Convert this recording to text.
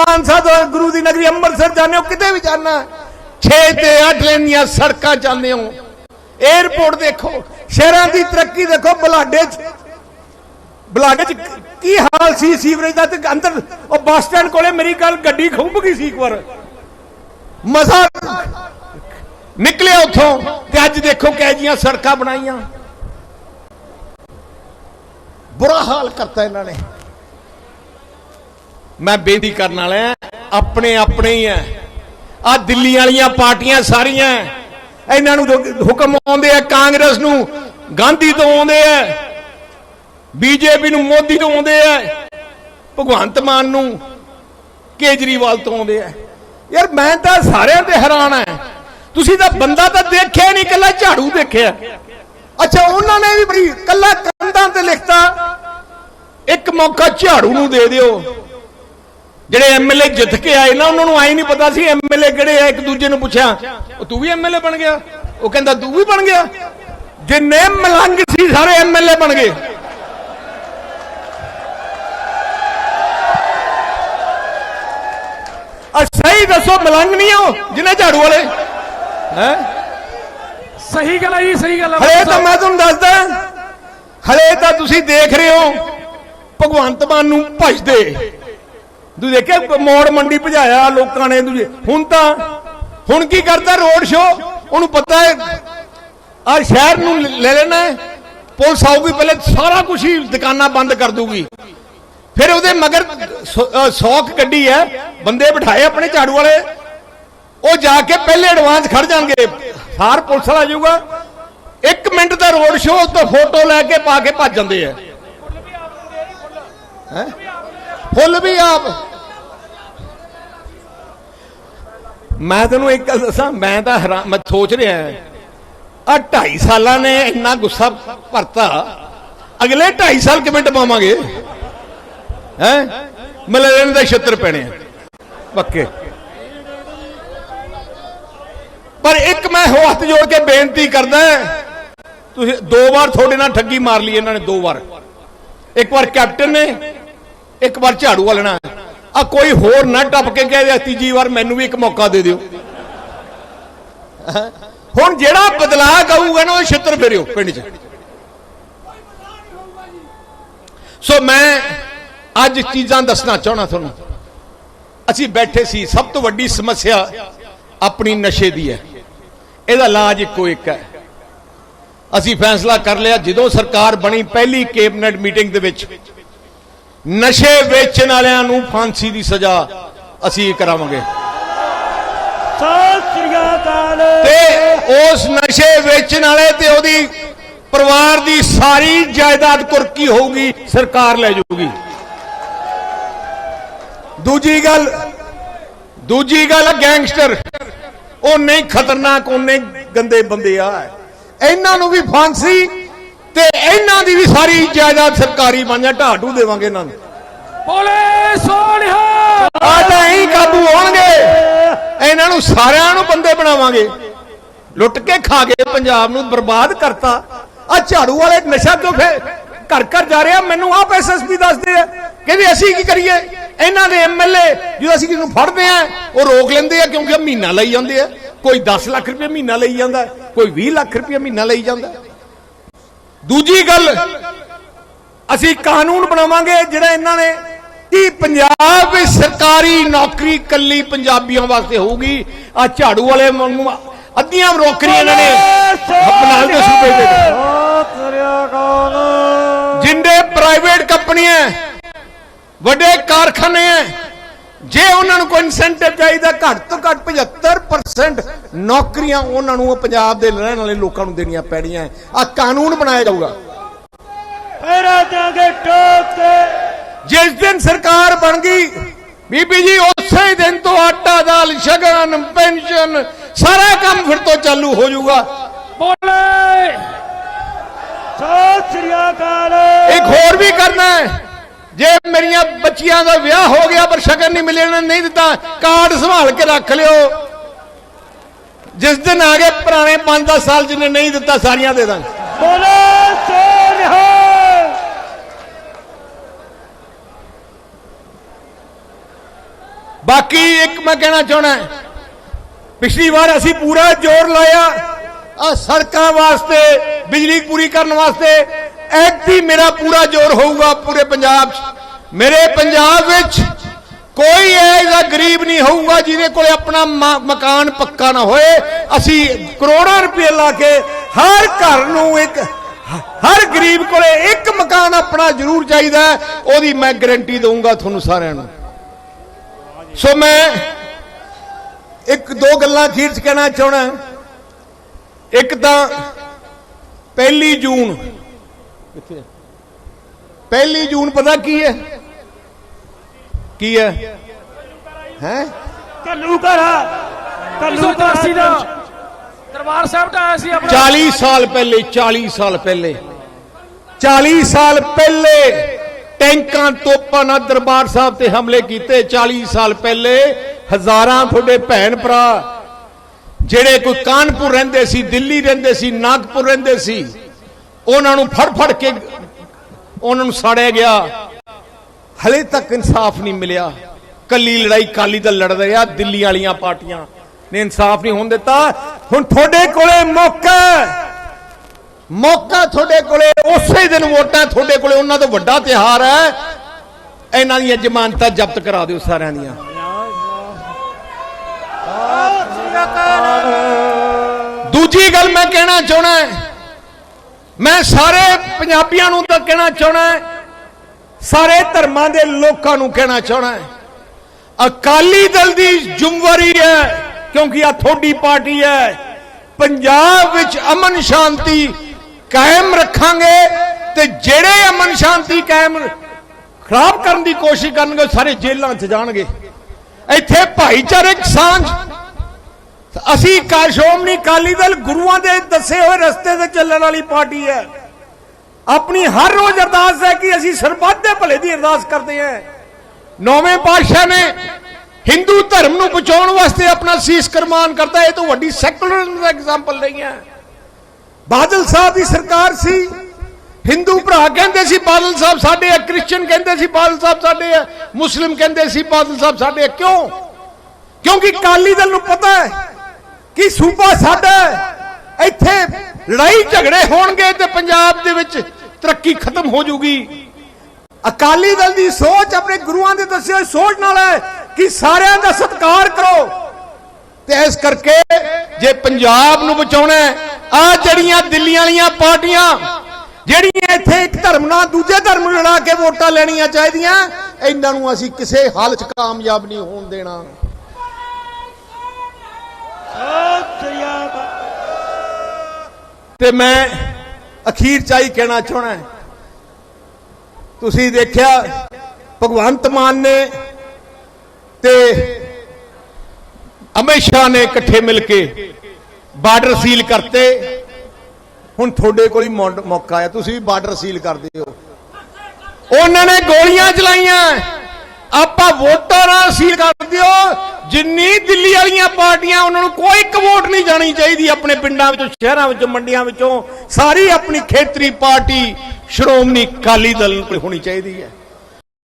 ਮਾਨਸਾ ਤੋਂ ਗੁਰੂ ਦੀ ਨਗਰੀ ਅੰਮ੍ਰਿਤਸਰ ਜਾਂਦੇ ਹੋ, ਕਿਤੇ ਵੀ ਜਾਣਾ 6 ਤੇ 8 ਲੇਨ ਸੜਕਾਂ ਜਾਂਦੇ ਹੋ। 에어ਪੋਰਟ ਦੇਖੋ, ਸ਼ਹਿਰਾਂ ਦੀ ਤਰੱਕੀ ਦੇਖੋ, ਬਲਾਡੇ 'ਚ ਬਲਾਡੇ 'ਚ ਕੀ ਹਾਲ ਸੀ ਸੀਵਰੇਜ ਦਾ? ਤੇ ਅੰਦਰ, ਉਹ ਬੱਸ ਸਟੈਂਡ ਕੋਲੇ ਮੇਰੀ ਗੱਲ ਗੱਡੀ ਖੁੰਬ ਗਈ ਸੀ ਇੱਕ ਵਾਰ। ਮਜ਼ਾ ਨਿਕਲੇ ਉੱਥੋਂ, ਤੇ ਅੱਜ ਦੇਖੋ ਕਿਹ ਜੀਆਂ ਸੜਕਾਂ ਬਣਾਈਆਂ। ਬੁਰਾ ਹਾਲ ਕਰਤਾ ਇਹਨਾਂ ਨੇ। ਮੈਂ ਬੇਨਤੀ ਕਰਨ ਵਾਲਾ ਆਪਣੇ ਆਪਣੇ ਹੀ ਆ ਆ ਦਿੱਲੀ ਵਾਲੀਆਂ ਪਾਰਟੀਆਂ ਸਾਰੀਆਂ। ਇਹਨਾਂ ਨੂੰ ਹੁਕਮ ਆਉਂਦੇ ਆ ਕਾਂਗਰਸ ਨੂੰ, ਗਾਂਧੀ ਤੋਂ ਆਉਂਦੇ ਆ। ਬੀਜੇਪੀ ਨੂੰ, ਮੋਦੀ ਤੋਂ ਆਉਂਦੇ ਆ। ਭਗਵੰਤ ਮਾਨ ਨੂੰ ਕੇਜਰੀਵਾਲ ਤੋਂ ਆਉਂਦੇ ਆ। ਯਾਰ ਮੈਂ ਤਾਂ ਸਾਰਿਆਂ ਤੇ ਹੈਰਾਨ ਆ ਤੁਸੀਂ ਤਾਂ ਬੰਦਾ ਤਾਂ ਦੇਖਿਆ ਨਹੀਂ ਕੱਲਾ ਝਾੜੂ ਦੇਖਿਆ। ਅੱਛਾ, ਉਹਨਾਂ ਨੇ ਵੀ ਬੜੀ ਕੱਲਾ ਕੰਧਾਂ ਤੇ ਲਿਖਤਾ, ਇੱਕ ਮੌਕਾ ਝਾੜੂ ਨੂੰ ਦੇ ਦਿਓ। ਜਿਹੜੇ ਐਮਐਲਏ ਜਿੱਤ ਕੇ ਆਏ ਨਾ ਉਹਨਾਂ ਨੂੰ ਆਈ ਨਹੀਂ ਪਤਾ ਸੀ ਐਮਐਲਏ ਕਿਹੜੇ ਆ ਇੱਕ ਦੂਜੇ ਨੂੰ ਪੁੱਛਿਆ ਉਹ ਤੂੰ ਵੀ ਐਮਐਲਏ ਬਣ ਗਿਆ? ਉਹ ਕਹਿੰਦਾ ਤੂੰ ਵੀ ਬਣ ਗਿਆ? ਜਿੰਨੇ ਮਲੰਗ ਸੀ ਸਾਰੇ ਐਮਐਲਏ ਬਣ ਗਏ। ਆ ਸਹੀ ਦੱਸੋ ਮਲੰਗ ਨਹੀਂ ਹੋ ਜਿਹਨੇ ਝਾੜੂ ਵਾਲੇ? ਹੈ? ਸਹੀ ਗੱਲ ਹੈ ਜੀ ਸਹੀ ਗੱਲ ਹੈ। ਹਲੇ ਤਾਂ ਮੈਂ ਤੁਹਾਨੂੰ ਦੱਸਦਾ ਹਲੇ ਤਾਂ ਤੁਸੀਂ ਦੇਖ ਰਹੇ ਹੋ ਭਗਵੰਤ ਮਾਨ ਨੂੰ ਭਜਦੇ। ਤੁਸੀਂ ਦੇਖਿਆ, ਮੋੜ ਮੰਡੀ ਭਜਾਇਆ ਲੋਕਾਂ ਨੇ ਦੂਜੇ। ਹੁਣ ਤਾਂ, ਹੁਣ ਕੀ ਕਰਦਾ ਰੋਡ ਸ਼ੋ ਉਹਨੂੰ ਪਤਾ ਹੈ ਆ ਸ਼ਹਿਰ ਨੂੰ ਲੈ ਲੈਣਾ ਪੁਲਿਸ ਆਊਗੀ ਪਹਿਲੇ ਸਾਰਾ ਕੁਝ ਹੀ ਦੁਕਾਨਾਂ ਬੰਦ ਕਰ ਦੂਗੀ। ਫਿਰ ਉਹਦੇ ਮਗਰ ਸੌਕ ਗੱਡੀ ਹੈ। ਬੰਦੇ ਬਿਠਾਏ ਆਪਣੇ ਝਾੜੂ ਵਾਲੇ। ਉਹ ਜਾ ਕੇ ਪਹਿਲੇ ਐਡਵਾਂਸ ਖੜ ਜਾਣਗੇ। ਸਾਰ ਪੁਲਿਸ ਵਾਲਾ ਜਾਊਗਾ। 1 ਮਿੰਟ ਦਾ ਰੋਡ ਸ਼ੋਅ ਤੋਂ ਫੋਟੋ ਲੈ ਕੇ ਪਾ ਕੇ ਭੱਜ ਜਾਂਦੇ ਆ। ਹੈਂ? ਫੁੱਲ ਵੀ ਆਪ। ਮੈਂ ਤੈਨੂੰ ਇੱਕ ਗੱਲ ਦੱਸਾਂ, ਮੈਂ ਤਾਂ ਹੈਰਾਨ ਮੈਂ ਸੋਚ ਰਿਹਾ ਆ 2.5 ਸਾਲਾਂ ਨੇ ਇੰਨਾ ਗੁੱਸਾ ਭਰਤਾ, ਅਗਲੇ 2.5 ਸਾਲ ਕਿਵੇਂ ਟਪਾਵਾਂਗੇ? ਹੈ? ਮਲੇਰਨ ਦੇ ਛੱਤਰ ਪੈਣੇ ਪੱਕੇ। ਪਰ ਇੱਕ ਮੈਂ ਹੋ ਹੱਥ ਜੋੜ ਕੇ ਬੇਨਤੀ ਕਰਦਾ ਤੁਸੀਂ ਦੋ ਵਾਰ ਤੁਹਾਡੇ ਨਾਲ ਠੱਗੀ ਮਾਰ ਲਈ ਇਹਨਾਂ ਨੇ, ਦੋ ਵਾਰ। ਇੱਕ ਵਾਰ ਕੈਪਟਨ ਨੇ ਇੱਕ ਵਾਰ ਝਾੜੂ ਵਾਲਣਾ ਆ ਕੋਈ ਹੋਰ ਨਾ ਟੱਪ ਕੇ ਕਹੇ ਤੀਜੀ ਵਾਰ ਮੈਨੂੰ ਵੀ ਇੱਕ ਮੌਕਾ ਦੇ ਦਿਓ। ਹੁਣ ਜਿਹੜਾ ਬਦਲਾਅ ਕਹੂਗਾ ਨਾ, ਉਹ ਛਿੱਤਰ ਫੇਰਿਓ ਪਿੰਡ 'ਚ। ਸੋ ਮੈਂ ਅੱਜ ਚੀਜ਼ਾਂ ਦੱਸਣਾ ਚਾਹਣਾ ਤੁਹਾਨੂੰ। ਅਸੀਂ ਬੈਠੇ ਸੀ, ਸਭ ਤੋਂ ਵੱਡੀ ਸਮੱਸਿਆ ਆਪਣੀ ਨਸ਼ੇ ਦੀ ਹੈ। ਇਹਦਾ ਇਲਾਜ ਇੱਕੋ ਇੱਕ ਹੈ। ਅਸੀਂ ਫੈਸਲਾ ਕਰ ਲਿਆ, ਜਦੋਂ ਸਰਕਾਰ ਬਣੀ ਪਹਿਲੀ ਕੈਬਨਿਟ ਮੀਟਿੰਗ ਦੇ ਵਿੱਚ ਨਸ਼ੇ ਵੇਚਣ ਵਾਲਿਆਂ ਨੂੰ ਫਾਂਸੀ ਦੀ ਸਜ਼ਾ ਅਸੀਂ ਕਰਾਵਾਂਗੇ। ਤੇ ਉਸ ਨਸ਼ੇ ਵੇਚਣ ਵਾਲੇ ਤੇ ਉਹਦੀ ਪਰਿਵਾਰ ਦੀ ਸਾਰੀ ਜਾਇਦਾਦ ਕੁਰਕੀ ਹੋਊਗੀ ਸਰਕਾਰ ਲੈ ਜਾਊਗੀ। ਦੂਜੀ ਗੱਲ ਦੂਜੀ ਗੱਲ ਗੈਂਗਸਟਰ। ਉਹ ਨਹੀਂ ਖਤਰਨਾਕ ਉਹਨੇ ਗੰਦੇ ਬੰਦੇ ਆ। ਇਹਨਾਂ ਨੂੰ ਵੀ ਫਾਂਸੀ ਤੇ ਇਹਨਾਂ ਦੀ ਵੀ ਸਾਰੀ ਜਾਇਦਾਦ ਸਰਕਾਰੀ ਬਣ ਜਾ ਢਾਡੂ ਦੇਵਾਂਗੇ ਇਹਨਾਂ ਨੂੰ। ਬੋਲੇ ਸੋਨਿਹਾ ਆ ਤਾਂ ਹੀ ਕਾਬੂ ਹੋਣਗੇ। ਇਹਨਾਂ ਨੂੰ ਸਾਰਿਆਂ ਨੂੰ ਬੰਦੇ ਬਣਾਵਾਂਗੇ। ਲੁੱਟ ਕੇ ਖਾ ਗਏ ਪੰਜਾਬ ਨੂੰ ਬਰਬਾਦ ਕਰਤਾ। ਆ ਝਾੜੂ ਵਾਲੇ ਨਸ਼ਾ ਕਿਉਂ ਫੇ ਘਰ ਘਰ ਜਾ ਰਿਹਾ। ਮੈਨੂੰ ਆਪ ਐਸਐਸਪੀ ਦੱਸਦੇ ਆ। ਕਹਿੰਦੇ ਅਸੀਂ ਕੀ ਕਰੀਏ? ਇਹਨਾਂ ਦੇ ਐਮਐਲਏ ਜਦੋਂ ਅਸੀਂ ਕਿਸ ਨੂੰ ਫੜਦੇ ਆ ਉਹ ਰੋਕ ਲੈਂਦੇ ਆ ਕਿਉਂਕਿ ਮਹੀਨਾ ਲਈ ਜਾਂਦੇ ਆ। ਕੋਈ 10 ਲੱਖ ਰੁਪਏ ਮਹੀਨਾ ਲਈ ਜਾਂਦਾ। ਕੋਈ 20 ਲੱਖ ਰੁਪਏ ਮਹੀਨਾ ਲਈ ਜਾਂਦਾ। ਦੂਜੀ ਗੱਲ, ਅਸੀਂ ਕਾਨੂੰਨ ਬਣਾਵਾਂਗੇ ਜਿਹੜਾ ਇਹਨਾਂ ਨੇ ਕਿ ਪੰਜਾਬ ਵਿੱਚ ਸਰਕਾਰੀ ਨੌਕਰੀ ਕੱਲੀ ਪੰਜਾਬੀਆਂ ਵਾਸਤੇ ਹੋਊਗੀ। ਆ ਝਾੜੂ ਵਾਲੇ ਵਾਂਗੂ ਅੱਧੀਆਂ ਨੌਕਰੀਆਂ ਇਹਨਾਂ ਨੇ ਬਣਾ ਕੇ ਸੂਬੇ ਦੇ ਜਿੰਦੇ ਪ੍ਰਾਈਵੇਟ ਕੰਪਨੀਆਂ ਵੱਡੇ ਕਾਰਖਾਨੇ ਹੈ ਜੇ ਉਹਨਾਂ ਨੂੰ ਕੋਈ ਇਨਸੈਂਟਿਵ ਚਾਹੀਦਾ ਘੱਟ ਤੋਂ ਘੱਟ 75% ਨੌਕਰੀਆਂ ਉਹਨਾਂ ਨੂੰ ਪੰਜਾਬ ਦੇ ਰਹਿਣ ਵਾਲੇ ਲੋਕਾਂ ਨੂੰ ਦੇਣੀਆਂ ਪੈਣੀਆਂ ਆ ਕਾਨੂੰਨ ਬਣਾਇਆ ਜਾਊਗਾ। ਫੇਰਾ ਜਾਗੇ ਟੋਕ ਕੇ ਜਿਸ ਦਿਨ ਸਰਕਾਰ ਬਣ ਗਈ ਬੀਬੀ ਜੀ ਉਸੇ ਦਿਨ ਤੋਂ ਆਟਾ ਦਾਲ ਸ਼ਗਨ ਪੈਨਸ਼ਨ ਸਾਰਾ ਕੰਮ ਫਿਰ ਤੋਂ ਚਾਲੂ ਹੋ ਜਾਊਗਾ। ਬੋਲੇ! ਸਤਿ ਸ੍ਰੀ ਅਕਾਲ। ਇੱਕ ਹੋਰ ਵੀ ਕਰਨਾ ਹੈ। ਜੇ ਮੇਰੀਆਂ ਬੱਚੀਆਂ ਦਾ ਵਿਆਹ ਹੋ ਗਿਆ ਪਰ ਸ਼ਗਨ ਨਹੀਂ ਮਿਲਣਾ ਨਹੀਂ ਦਿੱਤਾ ਕਾਰਡ ਸੰਭਾਲ ਕੇ ਰੱਖ ਲਿਓ। ਜਿਸ ਦਿਨ ਆ ਗਏ ਪੁਰਾਣੇ 5-10 ਸਾਲ ਜਿਹਨੇ ਨਹੀਂ ਦਿੱਤਾ ਸਾਰੀਆਂ ਦੇ ਦਾਂਗੇ। ਬੋਲੇ ਸੋਨਿਹਾ ਬਾਕੀ ਇੱਕ ਮੈਂ ਕਹਿਣਾ ਚਾਹਣਾ ਪਿਛਲੀ ਵਾਰ ਅਸੀਂ ਪੂਰਾ ਜ਼ੋਰ ਲਾਇਆ ਆ ਸੜਕਾਂ ਵਾਸਤੇ ਬਿਜਲੀ ਪੂਰੀ ਕਰਨ ਵਾਸਤੇ ਐਕਟੀ ਮੇਰਾ ਪੂਰਾ ਜ਼ੋਰ ਹੋਊਗਾ ਪੂਰੇ ਪੰਜਾਬ 'ਚ। ਮੇਰੇ ਪੰਜਾਬ ਵਿੱਚ ਕੋਈ ਐਸਾ ਗਰੀਬ ਨਹੀਂ ਹੋਊਗਾ ਜਿਹਦੇ ਕੋਲੇ ਆਪਣਾ ਮਕਾਨ ਪੱਕਾ ਨਾ ਹੋਏ। ਅਸੀਂ ਕਰੋੜਾਂ ਰੁਪਏ ਲਾ ਕੇ ਹਰ ਘਰ ਨੂੰ ਇੱਕ, ਹਰ ਗਰੀਬ ਕੋਲੇ ਇੱਕ ਮਕਾਨ ਆਪਣਾ ਜ਼ਰੂਰ ਚਾਹੀਦਾ ਉਹਦੀ ਮੈਂ ਗਾਰੰਟੀ ਦਊਂਗਾ ਤੁਹਾਨੂੰ ਸਾਰਿਆਂ ਨੂੰ। ਸੋ ਮੈਂ ਇੱਕ ਦੋ ਗੱਲਾਂ ਅਖੀਰ ਚ ਕਹਿਣਾ ਚਾਹਣਾ ਇੱਕ ਤਾਂ ਪਹਿਲੀ ਜੂਨ ਕਿੱਥੇ ਪਹਿਲੀ ਜੂਨ ਪਤਾ ਕੀ ਹੈ? ਕੀ ਹੈ? ਹੈ? ਕੱਲੂ ਘਰਾ ਕੱਲੂ 1984 ਦਾ। ਦਰਬਾਰ ਸਾਹਿਬ ਦਾ ਆਇਆ ਸੀ ਆਪਣਾ। 40 ਸਾਲ ਪਹਿਲੇ 40 ਸਾਲ ਪਹਿਲੇ। 40 ਸਾਲ ਪਹਿਲੇ ਟੈਂਕਾਂ ਤੋਪਾਂ ਨਾਲ ਦਰਬਾਰ ਸਾਹਿਬ ਤੇ ਹਮਲੇ ਕੀਤੇ। 40 ਸਾਲ ਪਹਿਲੇ ਹਜ਼ਾਰਾਂ ਤੁਹਾਡੇ ਭੈਣ ਭਰਾ ਜਿਹੜੇ ਕੋਈ ਕਾਨਪੁਰ ਰਹਿੰਦੇ ਸੀ ਦਿੱਲੀ ਰਹਿੰਦੇ ਸੀ ਨਾਗਪੁਰ ਰਹਿੰਦੇ ਸੀ ਉਹਨਾਂ ਨੂੰ ਫੜ ਫੜ ਕੇ ਉਹਨਾਂ ਨੂੰ ਸਾੜਿਆ ਗਿਆ। ਹਲੇ ਤੱਕ ਇਨਸਾਫ ਨਹੀਂ ਮਿਲਿਆ। ਕੱਲੀ ਲੜਾਈ ਕਾਲੀ ਦਲ ਲੜ ਰਿਹਾ ਦਿੱਲੀ ਵਾਲੀਆਂ ਪਾਰਟੀਆਂ ਨੇ ਇਨਸਾਫ ਨਹੀਂ ਹੋਣ ਦਿੱਤਾ। ਹੁਣ ਤੁਹਾਡੇ ਕੋਲੇ ਮੌਕਾ ਮੌਕਾ ਤੁਹਾਡੇ ਕੋਲੇ, ਉਸੇ ਦਿਨ ਵੋਟਾਂ ਤੁਹਾਡੇ ਕੋਲੇ, ਉਹਨਾਂ ਤੋਂ ਵੱਡਾ ਤਿਹਾਰ ਹੈ। ਇਹਨਾਂ ਦੀਆਂ ਜ਼ਮਾਨਤਾਂ ਜ਼ਬਤ ਕਰਾ ਦਿਓ ਸਾਰਿਆਂ ਦੀਆਂ। ਦੂਜੀ ਗੱਲ ਮੈਂ ਕਹਿਣਾ ਚਾਹਣਾ ਮੈਂ ਸਾਰੇ ਪੰਜਾਬੀਆਂ ਨੂੰ ਤਾਂ ਕਹਿਣਾ ਚਾਹਣਾ ਸਾਰੇ ਧਰਮਾਂ ਦੇ ਲੋਕਾਂ ਨੂੰ ਕਹਿਣਾ ਚਾਹਣਾ ਅਕਾਲੀ ਦਲ ਦੀ ਜ਼ਿੰਮੇਵਾਰੀ ਹੈ, ਕਿਉਂਕਿ ਆ ਤੁਹਾਡੀ ਪਾਰਟੀ ਹੈ। ਪੰਜਾਬ ਵਿੱਚ ਅਮਨ ਸ਼ਾਂਤੀ ਕਾਇਮ ਰੱਖਾਂਗੇ ਤੇ ਜਿਹੜੇ ਅਮਨ ਸ਼ਾਂਤੀ ਕਾਇਮ ਖਰਾਬ ਕਰਨ ਦੀ ਕੋਸ਼ਿਸ਼ ਕਰਨਗੇ ਸਾਰੇ ਜੇਲ੍ਹਾਂ 'ਚ ਜਾਣਗੇ। ਇੱਥੇ ਭਾਈਚਾਰਕ ਸਾਂਝ ਅਸੀਂ ਕਾ ਸ਼੍ਰੋਮਣੀ ਅਕਾਲੀ ਦਲ ਗੁਰੂਆਂ ਦੇ ਦੱਸੇ ਹੋਏ ਰਸਤੇ ਤੇ ਚੱਲਣ ਵਾਲੀ ਪਾਰਟੀ ਹੈ। ਆਪਣੀ ਹਰ ਰੋਜ਼ ਅਰਦਾਸ ਹੈ ਕਿ ਅਸੀਂ ਸਰਬੱਤ ਦੇ ਭਲੇ ਦੀ ਅਰਦਾਸ ਕਰਦੇ ਹਾਂ। ਨੌਵੇਂ ਪਾਤਸ਼ਾਹ ਨੇ ਹਿੰਦੂ ਧਰਮ ਨੂੰ ਬਚਾਉਣ ਵਾਸਤੇ ਆਪਣਾ ਸੀਸ ਕੁਰਬਾਨ ਕਰਤਾ। ਇਹ ਤੋਂ ਵੱਡੀ ਸੈਕੂਲਰਿਜ਼ਮ ਦਾ ਐਗਜ਼ਾਮਪਲ ਨਹੀਂ ਹੈ। ਬਾਦਲ ਸਾਹਿਬ ਦੀ ਸਰਕਾਰ ਸੀ। ਹਿੰਦੂ ਭਰਾ ਕਹਿੰਦੇ ਸੀ, ਬਾਦਲ ਸਾਹਿਬ ਸਾਡੇ ਆ ਕ੍ਰਿਸਚੀਅਨ ਕਹਿੰਦੇ ਸੀ, ਬਾਦਲ ਸਾਹਿਬ ਸਾਡੇ ਆ, ਮੁਸਲਿਮ ਕਹਿੰਦੇ ਸੀ, ਬਾਦਲ ਸਾਹਿਬ ਸਾਡੇ ਆ। ਕਿਉਂ? ਕਿਉਂਕਿ ਕਾਲੀ ਦਲ ਨੂੰ ਪਤਾ ਹੈ ਕਿ ਸੂਬਾ ਸਾਡਾ ਇੱਥੇ ਲੜਾਈ ਝਗੜੇ ਹੋਣਗੇ ਤੇ ਪੰਜਾਬ ਦੇ ਵਿੱਚ ਤਰੱਕੀ ਖਤਮ ਹੋ ਜਾਊਗੀ ਅਕਾਲੀ ਦਲ ਦੀ ਸੋਚ ਆਪਣੇ ਗੁਰੂਆਂ ਦੇ ਦੱਸੇ ਸੋਚ ਨਾਲ ਹੈ ਕਿ ਸਾਰਿਆਂ ਦਾ ਸਤਿਕਾਰ ਕਰੋ। ਤੇ ਇਸ ਕਰਕੇ ਜੇ ਪੰਜਾਬ ਨੂੰ ਬਚਾਉਣਾ ਆ ਜਿਹੜੀਆਂ ਦਿੱਲੀ ਵਾਲੀਆਂ ਪਾਰਟੀਆਂ, ਜਿਹੜੀਆਂ ਇੱਥੇ ਇੱਕ ਧਰਮ ਨਾਲ ਦੂਜੇ ਧਰਮ ਨੂੰ ਲੜਾ ਕੇ ਵੋਟਾਂ ਲੈਣੀਆਂ ਚਾਹੀਦੀਆਂ, ਇਹਨਾਂ ਨੂੰ ਅਸੀਂ ਕਿਸੇ ਹਾਲ 'ਚ ਕਾਮਯਾਬ ਨਹੀਂ ਹੋਣ ਦੇਣਾ। ਤੇ ਮੈਂ ਅਖੀਰ ਚ ਕਹਿਣਾ ਚਾਹਣਾ ਤੁਸੀਂ ਦੇਖਿਆ, ਭਗਵੰਤ ਮਾਨ ਨੇ ਤੇ ਅਮਿਤ ਸ਼ਾਹ ਨੇ ਇਕੱਠੇ ਮਿਲ ਕੇ ਬਾਰਡਰ ਸੀਲ ਕਰਤੇ। ਹੁਣ ਤੁਹਾਡੇ ਕੋਲ ਹੀ ਮੌਕਾ ਹੈ ਤੁਸੀਂ ਵੀ ਬਾਰਡਰ ਸੀਲ ਕਰਦੇ ਹੋ ਉਹਨਾਂ ਨੇ ਗੋਲੀਆਂ ਚਲਾਈਆਂ। ਆਪਾਂ ਵੋਟਾਂ ਨਾਲ ਸੀਲ ਕਰ ਦਿਓ। ਜਿੰਨੀ ਦਿੱਲੀ ਵਾਲੀਆਂ ਪਾਰਟੀਆਂ, ਉਹਨਾਂ ਨੂੰ ਕੋਈ ਇੱਕ ਵੋਟ ਨਹੀਂ ਜਾਣੀ ਚਾਹੀਦੀ ਆਪਣੇ ਪਿੰਡਾਂ ਵਿੱਚੋਂ, ਸ਼ਹਿਰਾਂ ਵਿੱਚੋਂ, ਮੰਡੀਆਂ ਵਿੱਚੋਂ। ਸਾਰੀ ਆਪਣੀ ਖੇਤਰੀ ਪਾਰਟੀ, ਸ਼੍ਰੋਮਣੀ ਅਕਾਲੀ ਦਲ ਕੋਲ ਹੋਣੀ ਚਾਹੀਦੀ ਹੈ।